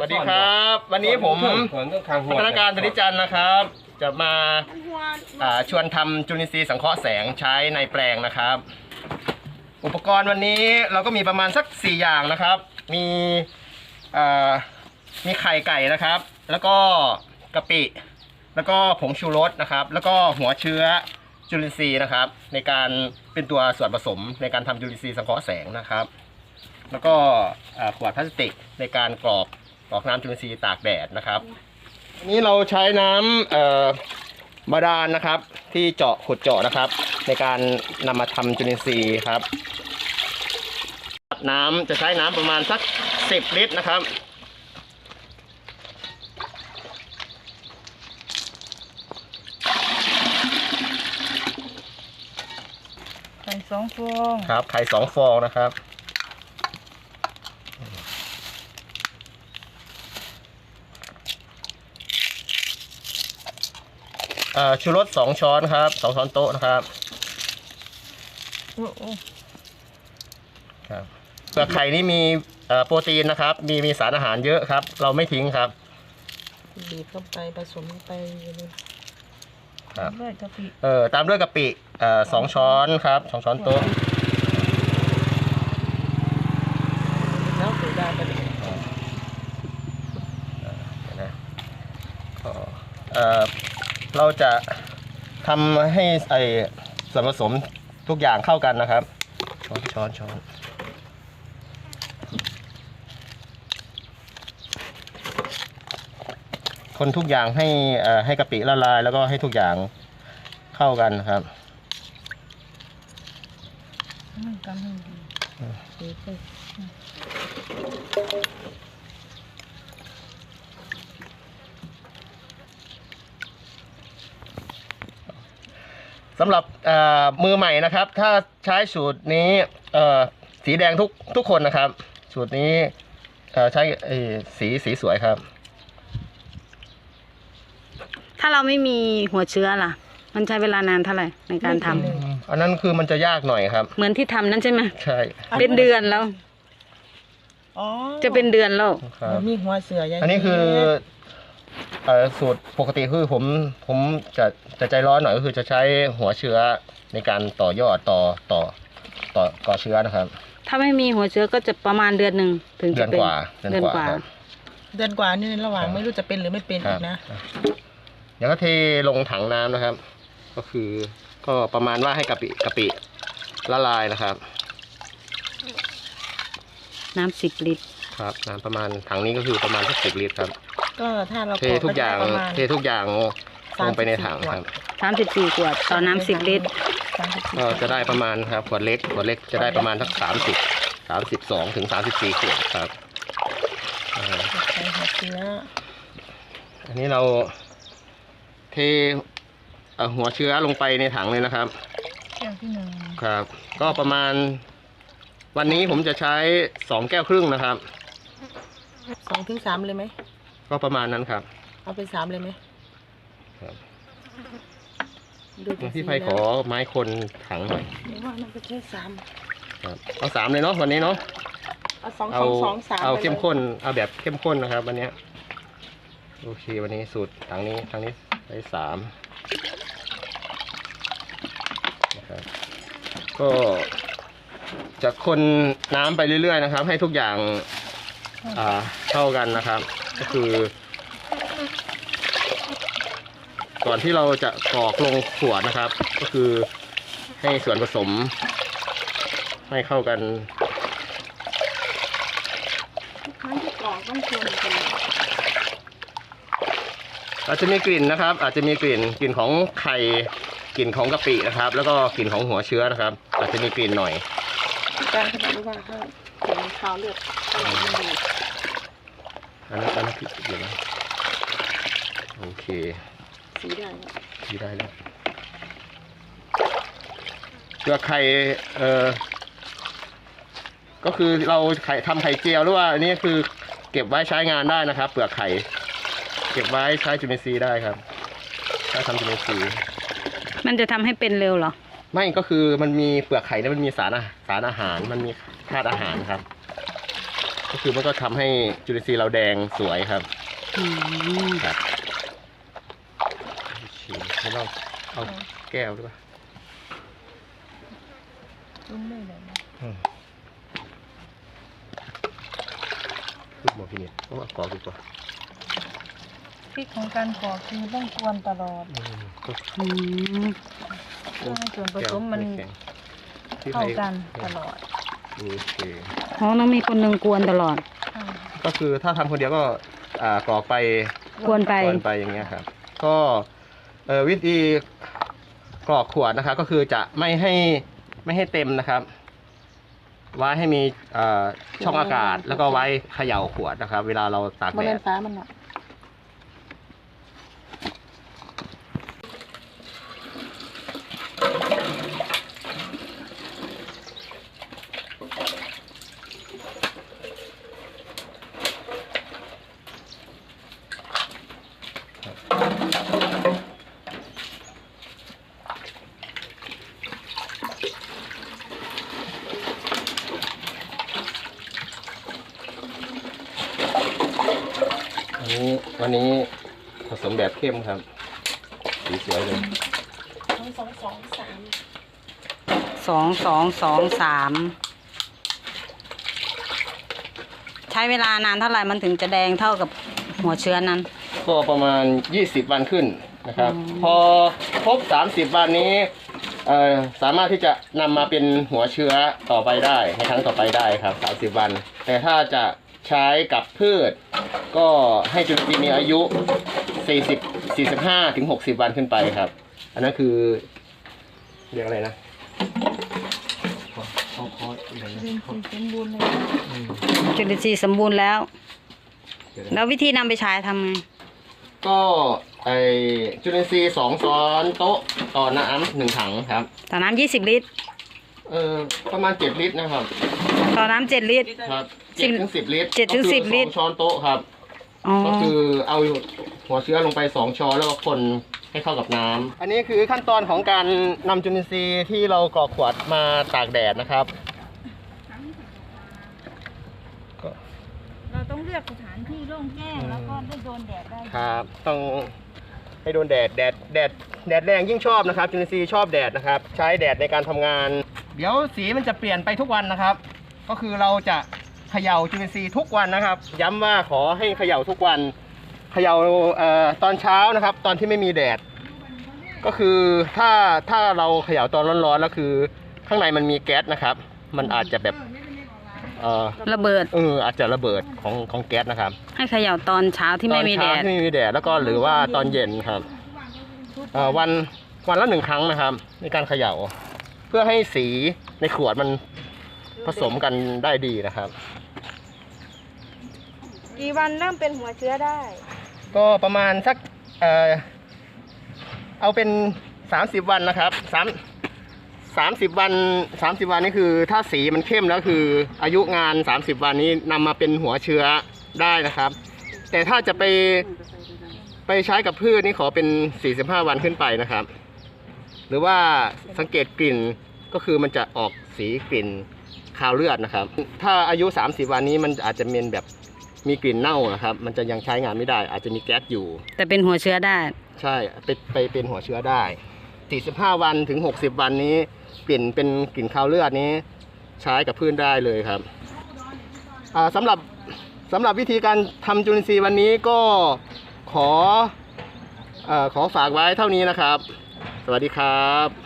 สวัสดีครับ วันนี้ผมเขินต้องคางหัวพัฒนาการธนิจันทร์นะครับ จะมาอ่าชวนทำจุลินทรีย์สังเคราะห์แสงใช้ในแปลงนะครับ อุปกรณ์วันนี้เราก็มีประมาณสัก 4 อย่างนะครับ มีอ่ามีไข่ไก่นะครับ แล้วก็กะปิ แล้วก็ผงชูรสนะครับ แล้วก็หัวเชื้อจุลินทรีย์นะครับ ในการเป็นตัวส่วนผสมในการทำจุลินทรีย์สังเคราะห์แสงนะครับ แล้วก็อ่าขวดพลาสติกในการกรอก กรอกน้ำจุลินทรีย์ตากแดดนะครับอันนี้เราใช้น้ำเอ่อบาดาลนะครับ ที่เจาะขุดเจาะนะครับ ในการนำมาทำจุลินทรีย์ครับน้ำจะใช้น้ำประมาณสัก 10 ลิตรนะครับใส่สองฟองครับไข่สองฟองนะครับ เอ่อ ชูรสสองช้อนครับสองช้อนโต๊ะนะครับโอ้โอ้ครับเปลือกไข่นี่มีเอ่อโปรตีนนะครับ มีมีสารอาหารเยอะครับ เราไม่ทิ้งครับบีบเข้าไปผสมเข้าไปเลยครับด้วยกะปิเอ่อตามด้วยกะปิเอ่อสองช้อนครับสองช้อนโต๊ะแล้วถือดาไปเลยนะก็เอ่อ เราจะทำให้ไอส่วนผสมทุกอย่างเข้ากันนะครับ ช้อนช้อนช้อนคนทุกอย่างให้เอ่อให้กะปิละลาย แล้วก็ให้ทุกอย่างเข้ากันนะครับมันกำให้ดีบีบไป สำหรับเอ่อมือใหม่นะครับ ถ้าใช้สูตรนี้เอ่อสีแดงทุกทุกคนนะครับ สูตรนี้เอ่อใช้เอ่อสีสีสวยครับ ถ้าเราไม่มีหัวเชื้อล่ะ มันใช้เวลานานเท่าไหร่ในการทำอันนั้นคือมันจะยากหน่อยครับ เหมือนที่ทำนั่นใช่ไหมใช่เป็นเดือนแล้ว อ๋อจะเป็นเดือนแล้ว ครับมันมีหัวเสืออย่างอันนี้คือเอ่อสูตรปกติคือผมผมจะจะใจร้อนหน่อยก็คือจะใช้หัวเชื้อในการต่อยอดต่อต่อต่อก่อเชื้อนะครับ ถ้าไม่มีหัวเชื้อก็จะประมาณเดือนหนึ่งถึงเดืจะอนเป็นกว่าเดือนกว่า ครับเดือนกว่านี่ระหว่างครับไม่รู้จะเป็นหรือไม่เป็นครัอีบกนะ เดี๋ยวก็เทลงถังน้ำนะครับ ก็คือก็ประมาณว่าให้กะปิกะปิละลายนะครับ น้ำสิบลิตรครับน้ำประมาณถังนี้ก็คือประมาณสักสิบลิตรครับ ก็ถ้าเราเททุกอย่างประมาณเททุกอย่างลงไปในถังครับ สามสิบสี่ขวดต่อน้ำสิบลิตรสามสิบสี่ก็จะได้ประมาณครับขวดเล็กขวดเล็กจะได้ประมาณสักสามสิบสามสิบสองถึงสามสิบสี่ขวดครับอ่าใส่หัวเชื้ออันนี้เราเทเอ่อหัวเชื้อลงไปในถังเลยนะครับ แก้วที่หนึ่งครับ ก็ประมาณ วันนี้ผมจะใช้สองแก้วครึ่งนะครับ สองถึงสามเลยไหม ก็ประมาณนั้นครับเอาไปสามเลยไหมครับดูจากพี่สีไพขอไม้คนถังหน่อยเดี๋ยวว่ามันจะใช้สามครับเอาสามเลยเนาะวันนี้เนาะเอาสองเอาสองสองสามเอาไปลยเข้มข้นเอาแบบเข้มข้นนะครับวันเนี้ยโอเควันนี้สูตรถังนี้ถังนี้ใช้สามนะครับก็จะคนน้ำไปเรื่อยๆนะครับ ให้ทุกอย่าง อ่าเข้ากันนะครับ ก็คือ ก่อนที่เราจะกรอกลงขวดนะครับ ก็คือให้ส่วนผสม ให้เข้ากันครั้งที่กรอกต้องชวนกันอาจจะมีกลิ่นนะครับ อาจจะมีกลิ่นกลิ่นของไข่กลิ่นของกะปินะครับ แล้วก็กลิ่นของหัวเชื้อนะครับ อาจจะมีกลิ่นหน่อยการขนาดที่ว่าถ้าเห็นขาวเลือดมันดี อันนั้นอันนั้นผิดอยู่นะโอเค สีได้ที่ได้แล้วเปลือกไข่เอ่อก็คือเราไข่ทำไข่เจียวหรือว่าอันนี้คือเก็บไว้ใช้งานได้นะครับ เปลือกไข่ เก็บไว้ใช้จุลินทรีย์ได้ครับใช้ทำจุลินทรีย์มันจะทำให้เป็นเร็วเหรอ ไม่ก็คือมันมีเปลือกไข่เนี่ยมันมีสารอาสารอาหาร มันมีธาตุอาหารครับ ก็คือมันก็ทำให้จุลินทรีย์เราแดงสวยครับอืมครับฉีดแล้วเราเอาแก้วด้วยป่ะลุงได้เลยนะลูกหมอพี่เนี่ยเพราะว่าขอดีกว่าพริกของการกรอกคือต้องกวนตลอดอืมก็อืมเพื่อให้ส่วนผสมมันแข็งที่เข้าให้กันตลอด โอเคอ๋อต้องมีคนหนึ่งกวนตลอดค่ะก็คือถ้าทำคนเดียวก็อ่ากรอกไปกวนไป กวนไปอย่างเงี้ยครับ ก็เอ่อวิธีกรอกขวดนะครับ ก็คือจะไม่ให้ไม่ให้เต็มนะครับไว้ให้มีเอ่อช่องอากาศ แล้วก็ไว้เขย่าขวดนะครับ เวลาเราตากบริแดเวด ณฟ้ามันอะ วันนี้ผสมแบบเข้มครับ สีสวยเลยสองสองสองสามสองสองสองสามใช้เวลานานเท่าไหร่มันถึงจะแดงเท่ากับหัวเชื้อนั้น ก็ประมาณ 20 วันขึ้นนะครับอืมพอครบ 30 วันนี้เอ่อสามารถที่จะนำมาเป็นหัวเชื้อต่อไปได้ในครั้งต่อไปได้ครับ 30 วัน แต่ถ้าจะ ใช้กับพืช ก็ให้จุลินทรีย์มีอายุ 40 45ถึง60 วันขึ้นไปครับ อันนั้นคือเรียกอะไรนะเขาเขาอะไรนะเรียนเขาสีสมบูรณ์เลยอืมจุลินทรีย์สมบูรณ์แล้ว เดี๋ยวนะ แล้ววิธีนำไปใช้ทำไงก็ไอจุลินทรีย์สองช้อนโต๊ะต่อน้ำหนึ่งถังครับ ต่อน้ำยี่สิบลิตร เออประมาณเจ็ดลิตรนะครับ ต่อน้ำเจ็ดลิตร ครับ สิเจ็ดบถึงสิบลิตรเจ็ดถึงก็คือสิบลิตรสองช้อนโต๊ะครับ อ๋อ ก็คือเอาหัวเชื้อลงไปสองช้อนแล้วก็คนให้เข้ากับน้ำอันนี้คือขั้นตอนของการนำจุลินทรีย์ที่เรากรอกขวดมาตากแดดนะครับ เราต้องเลือกสถานที่โล่งแจ้งแล้วก็ได้โดนแดดได้ ครับ ต้องให้โดนแดดแดดแดดแดดแรงยิ่งชอบนะครับจุลินทรีย์ชอบแดดนะครับ ใช้แดดในการทำงาน เดี๋ยวสีมันจะเปลี่ยนไปทุกวันนะครับ ก็คือเราจะ เขย่าจุลินทรีย์ทุกวันนะครับ ย้ำว่าขอให้เขย่าทุกวันเขย่าเอ่อตอนเช้านะครับ ตอนที่ไม่มีแดด ก็คือถ้าถ้าเราเขย่าตอนร้อนๆแล้วคือ ข้างในมันมีแก๊สนะครับ มันอาจจะแบบเออระเบิดเอออาจจะระเบิดของของแก๊สนะครับ ให้เขย่าตอนเช้าที่ไม่มีแดตอนดเช้าที่ไม่มีแดดแล้วก็หรือว่าตอนเย็นครับเอ่อวันวันละหนึ่งครั้งนะครับ ในการเขย่า เพื่อให้สีในขวดมัน ผสมกันได้ดีนะครับ กี่วันเริ่มเป็นหัวเชื้อได้ ก็ประมาณสักเอ่อเอาเป็น 30 วันนะครับสามสามสิบวันสามสิบวันนี่คือถ้าสีมันเข้มแล้วคือ อายุงาน30วันนี้นำมาเป็นหัวเชื้อได้นะครับ แต่ถ้าจะไปไปใช้กับพืชนี่ขอเป็น45วันขึ้นไปนะครับ หรือว่าสังเกตกลิ่นก็คือมันจะออกสีกลิ่น คาวเลือดนะครับ ถ้าอายุ 30 วันนี้มันอาจจะเป็นแบบมีกลิ่นเน่านะครับ มันจะยังใช้งานไม่ได้ อาจจะมีแก๊สอยู่ แต่เป็นหัวเชื้อได้ ใช่ไปไปเป็นหัวเชื้อได้ 45 วันถึง 60 วันนี้ กลิ่นเป็นกลิ่นคาวเลือดนี้ ใช้กับพืชได้เลยครับอ่าสำหรับสำหรับวิธีการทำจุลินทรีย์วันนี้ก็ขอเออขอฝากไว้เท่านี้นะครับ สวัสดีครับ